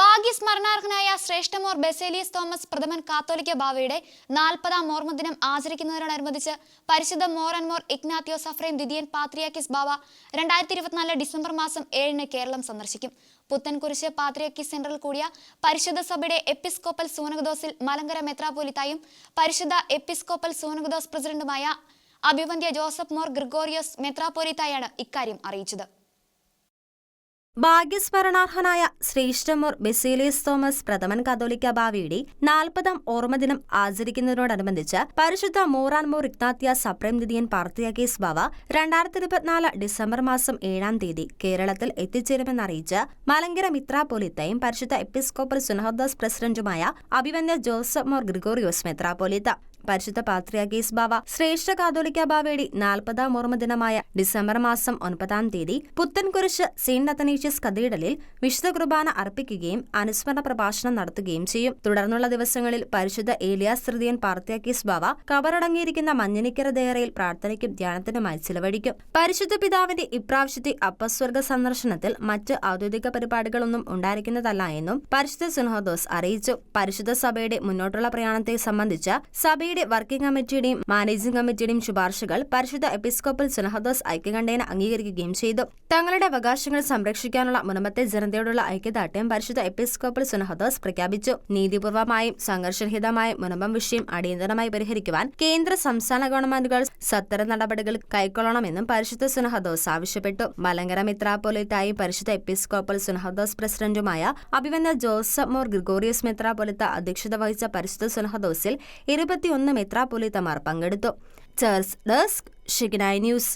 ഭാഗ്യസ്മരണാർഹനായ ശ്രേഷ്ഠമോർ Baselios Thomas പ്രഥമൻ കാത്തോലിക്ക ബാവയുടെ നാൽപ്പതാം ഓർമ്മദിനം ആചരിക്കുന്നതിനോടനുബന്ധിച്ച് പരിശുദ്ധ മോർ ആൻഡ് മോർ ഇഗ്നാത്തിയോ സഫ്രൈം ദ്വിതീയൻ പാത്രിയാക്കിസ് ബാവ രണ്ടായിരത്തി ഇരുപത്തിനാല് ഡിസംബർ മാസം ഏഴിന് കേരളം സന്ദർശിക്കും. പുത്തൻകുരിശ് പാത്രിയാക്കി സെൻട്രൽ കൂടിയ പരിശുദ്ധ സഭയുടെ എപ്പിസ്കോപ്പൽ സൂനകദോസിൽ മലങ്കര മെത്രാപോലിത്തായും പരിശുദ്ധ എപ്പിസ്കോപ്പൽ സൂനകദോസ് പ്രസിഡന്റുമായ അഭിവന്ധ്യ ജോസഫ് മോർ ഗ്രിഗോറിയോസ് മെത്രാപോലിത്തായാണ് ഇക്കാര്യം അറിയിച്ചത്. ഭാഗ്യസ്മരണാർഹനായ ശ്രേഷ്ഠമോർ ബെസേലിയസ് തോമസ് പ്രഥമൻ കത്തോലിക്ക ബാവിയുടെ നാൽപ്പതാം ഓർമ്മദിനം ആചരിക്കുന്നതിനോടനുബന്ധിച്ച് പരിശുദ്ധ മോറാൻ മോർ ഇഗ്നാത്യ സപ്രേം ദിദിയൻ പാർത്തിയാക്കേസ് ബാവ രണ്ടായിരത്തി ഇരുപത്തിനാല് ഡിസംബർ മാസം ഏഴാം തീയതി കേരളത്തിൽ എത്തിച്ചേരുമെന്നറിയിച്ച് മലങ്കര മിത്രാപോലിത്തയും പരിശുദ്ധ എപ്പിസ്കോപ്പൽ സുനഹദാസ് പ്രസിഡന്റുമായ അഭിവന്യ ജോസഫ് മോർ ഗ്രിഗോറിയോസ് മെത്രാപോലിത്ത പരിശുദ്ധ പാത്രിയാഗീസ് ബാവ. ശ്രേഷ്ഠ കാതോലിക്ക ബാവയുടെ നാൽപ്പതാം ഓർമ്മദിനമായ ഡിസംബർ മാസം ഒൻപതാം തീയതി പുത്തൻകുരിശ് സെയിന്റ് അത്തനീഷ്യസ് കത്തീഡലിൽ വിശുദ്ധ കുർബാന അർപ്പിക്കുകയും അനുസ്മരണ പ്രഭാഷണം നടത്തുകയും ചെയ്യും. തുടർന്നുള്ള ദിവസങ്ങളിൽ പരിശുദ്ധ ഏലിയാസ് തൃതീയൻ പാർത്തിയാക്കീസ് ബാവ കവറടങ്ങിയിരിക്കുന്ന മഞ്ഞനിക്കര ദേറയിൽ പ്രാർത്ഥനയ്ക്കും ധ്യാനത്തിനുമായി ചിലവഴിക്കും. പരിശുദ്ധ പിതാവിന്റെ ഇപ്രാവശ്യത്തെ അപ്പസ്വർഗ സന്ദർശനത്തിൽ മറ്റ് ഔദ്യോഗിക പരിപാടികളൊന്നും ഉണ്ടായിരിക്കുന്നതല്ല എന്നും പരിശുദ്ധ സുനഹദോസ് അറിയിച്ചു. പരിശുദ്ധ സഭയുടെ മുന്നോട്ടുള്ള പ്രയാണത്തെ സംബന്ധിച്ച് സഭയുടെ വർക്കിംഗ് കമ്മിറ്റിയുടെയും മാനേജിംഗ് കമ്മിറ്റിയുടെയും ശുപാർശകൾ പരിശുദ്ധ എപ്പിസ്കോപ്പൽ സുനഹദോസ് ഐക്യകണ്ഠേന അംഗീകരിക്കുകയും ചെയ്തു. തങ്ങളുടെ അവകാശങ്ങൾ സംരക്ഷിക്കാനുള്ള മുനമത്തെ ജനതയോടുള്ള ഐക്യദാർഢ്യം പരിശുദ്ധ എപ്പിസ്കോപ്പൽ സുനഹദോസ് പ്രഖ്യാപിച്ചു. നീതിപൂർവമായും സംഘർഷരഹിതമായും മുനമ്പം വിഷയം അടിയന്തരമായി പരിഹരിക്കുവാൻ കേന്ദ്ര സംസ്ഥാന ഗവൺമെന്റുകൾ സത്തര നടപടികൾ കൈക്കൊള്ളണമെന്നും പരിശുദ്ധ സുനഹദോസ് ആവശ്യപ്പെട്ടു. മലങ്കര മിത്രാപോലിത്തായി പരിശുദ്ധ എപ്പിസ്കോപ്പൽ സുനഹദോസ് പ്രസിഡന്റുമായ അഭിവന്ദ ജോസഫ് മോർ ഗ്രിഗോറിയസ് മിത്രാപോലിത്ത അധ്യക്ഷത വഹിച്ച പരിശുദ്ധ സുനഹദോസിൽ ഇരുപത്തിയൊന്ന് മെത്രാപോലിത്തമാർ പങ്കെടുത്തു. ചേർസ് ഡെസ്ക് ഷിഗ്നായ് ന്യൂസ്.